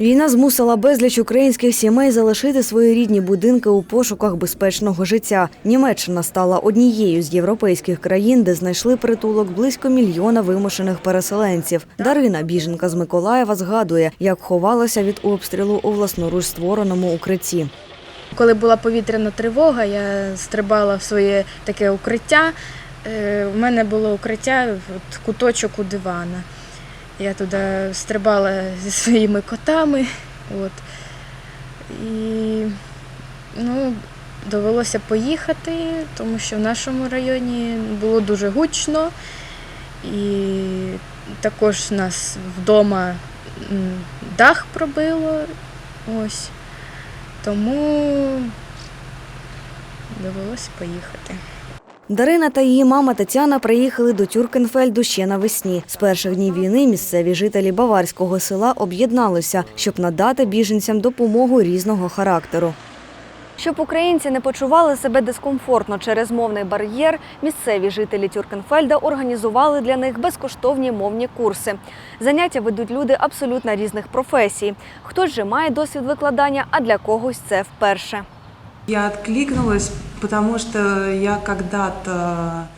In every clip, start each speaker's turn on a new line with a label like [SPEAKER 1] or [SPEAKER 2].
[SPEAKER 1] Війна змусила безліч українських сімей залишити свої рідні будинки у пошуках безпечного життя. Німеччина стала однією з європейських країн, де знайшли притулок близько мільйона вимушених переселенців. Дарина, біженка з Миколаєва, згадує, як ховалася від обстрілу у власноруч створеному укритті.
[SPEAKER 2] Коли була повітряна тривога, я стрибала в своє таке укриття. Е, У мене було укриття от, куточок у дивана. Я туди стрибала зі своїми котами. От. І ну, довелося поїхати, тому що в нашому районі було дуже гучно. І також нас вдома дах пробило. Ось. Тому довелося поїхати.
[SPEAKER 1] Дарина та її мама Тетяна приїхали до Тюркенфельду ще навесні. З перших днів війни місцеві жителі баварського села об'єдналися, щоб надати біженцям допомогу різного характеру. Щоб українці не почували себе дискомфортно через мовний бар'єр, місцеві жителі Тюркенфельда організували для них безкоштовні мовні курси. Заняття ведуть люди абсолютно різних професій. Хтось же має досвід викладання, а для когось це вперше.
[SPEAKER 3] Я откликнулась, потому что я когда-то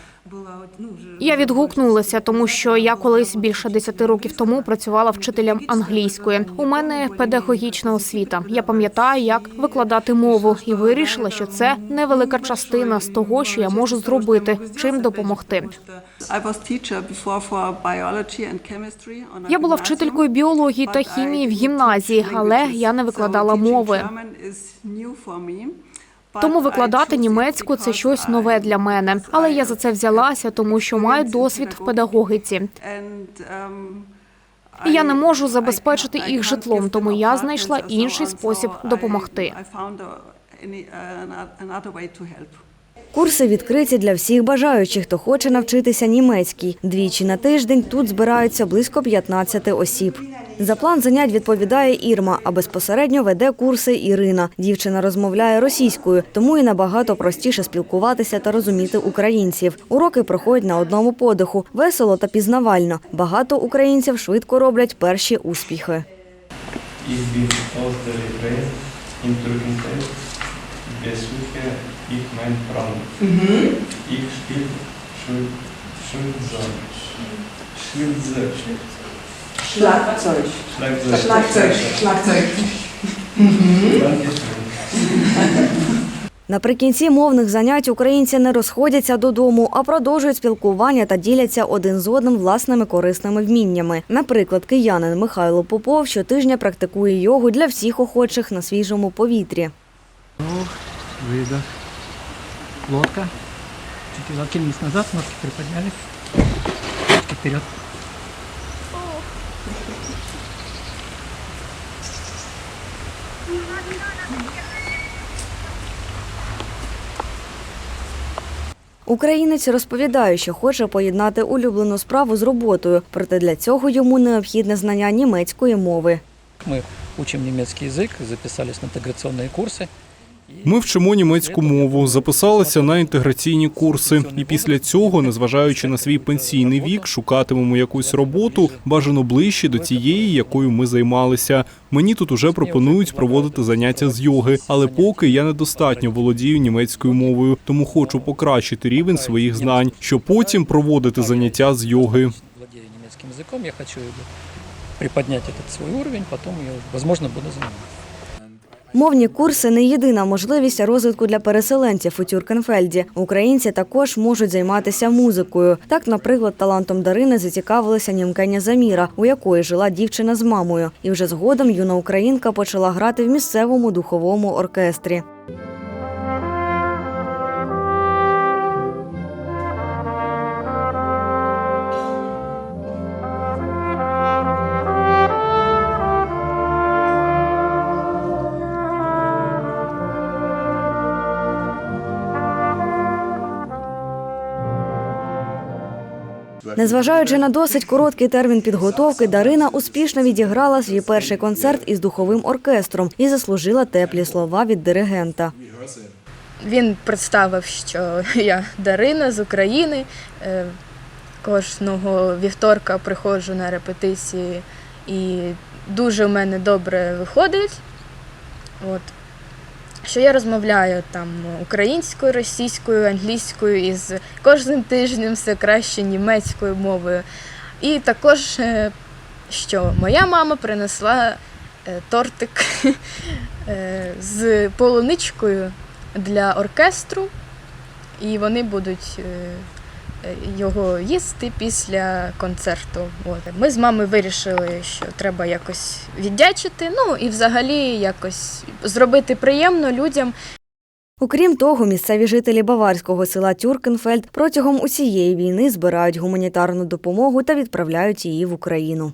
[SPEAKER 4] Я відгукнулася, тому що я колись більше 10 років тому працювала вчителем англійської. У мене педагогічна освіта. Я пам'ятаю, як викладати мову, і вирішила, що це невелика частина з того, що я можу зробити, чим допомогти. Я була вчителькою біології та хімії в гімназії, але я не викладала мови. Тому викладати німецьку це щось нове для мене. Але я за це взялася, тому що маю досвід в педагогіці. І я не можу забезпечити їх житлом, тому я знайшла інший спосіб допомогти.
[SPEAKER 1] Курси відкриті для всіх бажаючих, хто хоче навчитися німецькій. Двічі на тиждень тут збираються близько 15 осіб. За план занять відповідає Ірма, а безпосередньо веде курси Ірина. Дівчина розмовляє російською, тому і набагато простіше спілкуватися та розуміти українців. Уроки проходять на одному подиху, весело та пізнавально. Багато українців швидко роблять перші успіхи.
[SPEAKER 5] Ich der. Besuche ich meinen Freund. Ich spiele Schulzeug. Schulzeug.
[SPEAKER 3] Schlagzeug.
[SPEAKER 5] Schlagzeug.
[SPEAKER 3] Schlagzeug. Schlagzeug.
[SPEAKER 5] Dankeschön.
[SPEAKER 1] Наприкінці мовних занять українці не розходяться додому, а продовжують спілкування та діляться один з одним власними корисними вміннями. Наприклад, киянин Михайло Попов щотижня практикує йогу для всіх охочих на свіжому повітрі
[SPEAKER 6] Выдох. Лодка. Чуть откинулись назад, носки приподняли. Ручки вперед.
[SPEAKER 1] Українець розповідає, що хоче поєднати улюблену справу з роботою, проте для цього йому необхідне знання німецької мови.
[SPEAKER 6] Мы учим немецкий язык, записались на интеграционные курсы.
[SPEAKER 7] Ми вчимо німецьку мову, записалися на інтеграційні курси, і після цього, незважаючи на свій пенсійний вік, шукатимемо якусь роботу, бажано ближче до цієї, якою ми займалися. Мені тут уже пропонують проводити заняття з йоги, але поки я недостатньо володію німецькою мовою, тому хочу покращити рівень своїх знань, щоб потім проводити заняття з йоги.
[SPEAKER 6] Владею немецким языком, я хочу приподнять этот свой уровень, потом я, возможно, буду заниматься.
[SPEAKER 1] Мовні курси не єдина можливість розвитку для переселенців у Тюркенфельді. Українці також можуть займатися музикою. Так, наприклад, талантом Дарини зацікавилася німкеня Заміра, у якої жила дівчина з мамою. І вже згодом юна українка почала грати в місцевому духовому оркестрі. Незважаючи на досить короткий термін підготовки, Дарина успішно відіграла свій перший концерт із духовим оркестром і заслужила теплі слова від диригента.
[SPEAKER 2] Він представив, що я Дарина з України. Е, Кожного вівторка приходжу на репетиції і дуже в мене добре виходить. От. Що я розмовляю там українською, російською, англійською і з кожним тижнем все краще німецькою мовою. І також, е, що моя мама принесла е, тортик е, з полуничкою для оркестру, і вони будуть його їсти після концерту. От. Ми з мамою вирішили, що треба якось віддячити, ну і взагалі якось зробити приємно людям,
[SPEAKER 1] Окрім того, місцеві жителі баварського села Тюркенфельд протягом усієї війни збирають гуманітарну допомогу та відправляють її в Україну.